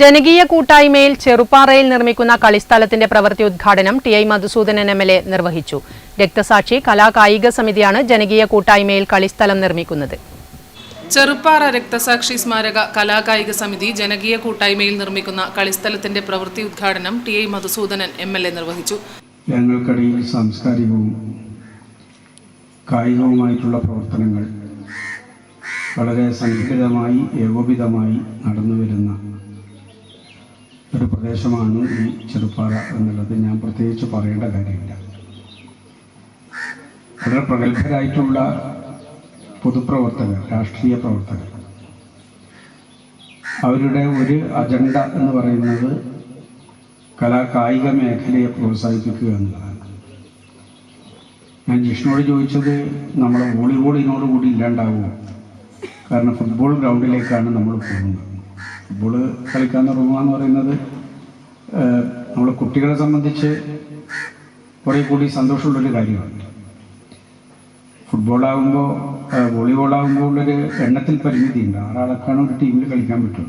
ജനകീയ കൂട്ടായ്മയിൽ ചെറുപ്പാറയിൽ നിർമ്മിക്കുന്ന കളിസ്ഥലത്തിന്റെ പ്രവൃത്തി ഉദ്ഘാടനം T I Madhusoodanan M L A നിർവഹിച്ചു. രക്തസാക്ഷി കലാകായിക സമിതിയാണ് ജനകീയ കൂട്ടായ്മയിൽ കളിസ്ഥലം നിർമ്മിക്കുന്നത്. ചെറുപ്പാറ രക്തസാക്ഷി സ്മാരക കലാകായിക സമിതി ജനകീയ കൂട്ടായ്മയിൽ നിർമ്മിക്കുന്ന കളിസ്ഥലത്തിന്റെ പ്രവൃത്തി ഉദ്ഘാടനം T I Madhusoodanan M L A നിർവഹിച്ചു. ഞങ്ങൾക്കിടയിൽ സാംസ്കാരികവും കായികവുമായിട്ടുള്ള പ്രവർത്തനങ്ങൾ വളരെ സംഘടിതമായി ഏകോപിതമായി നടന്നു വരുന്ന ഒരു പ്രദേശമാണ് ഈ ചെറുപ്പാറ എന്നുള്ളത്. ഞാൻ പ്രത്യേകിച്ച് പറയേണ്ട കാര്യമില്ല. വളരെ പ്രഗത്ഭരായിട്ടുള്ള പൊതുപ്രവർത്തകർ രാഷ്ട്രീയ പ്രവർത്തകർ. അവരുടെ ഒരു അജണ്ട എന്ന് പറയുന്നത് കലാ കായിക മേഖലയെ പ്രോത്സാഹിപ്പിക്കുക എന്നുള്ളതാണ് ഞാൻ ജിഷ്ണുവോട് ചോദിച്ചത് നമ്മൾ വോളിബോൾ കൂടി ഇല്ലാണ്ടാവുമോ കാരണം ഫുട്ബോൾ ഗ്രൗണ്ടിലേക്കാണ് നമ്മൾ പോകുന്നത്. ഫുട്ബോൾ കളിക്കാൻ തുടങ്ങുക എന്ന് പറയുന്നത് നമ്മൾ കുട്ടികളെ സംബന്ധിച്ച് കുറേ കൂടി സന്തോഷമുള്ളൊരു കാര്യമാണ്. ഫുട്ബോളാകുമ്പോൾ വോളിബോൾ ആകുമ്പോൾ ഉള്ളൊരു എണ്ണത്തിൽ പരിമിതിയുണ്ട്. ആറാളൊക്കെയാണ് ഒരു ടീമിൽ കളിക്കാൻ പറ്റും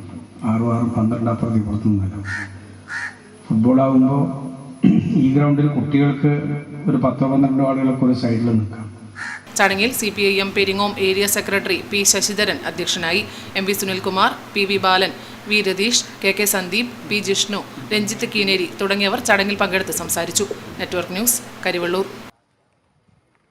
ആറും ആറും പന്ത്രണ്ട് അപ്പുറത്ത് ഇപ്പുറത്ത് നിന്നല്ല ഫുട്ബോൾ ആകുമ്പോൾ ഈ ഗ്രൗണ്ടിൽ കുട്ടികൾക്ക് ഒരു പത്തോ പന്ത്രണ്ടോ ആളുകളൊക്കെ ഒരു സൈഡിൽ നിൽക്കാം. ചടങ്ങിൽ C P I M Peringome area secretary P Sasidharan അധ്യക്ഷനായി M V Sunilkumar P V Balan V Ratheesh K K Sandeep P Jishnu Ranjith Keeneri തുടങ്ങിയവർ ചടങ്ങിൽ പങ്കെടുത്ത് സംസാരിച്ചു. Network news Karivellur.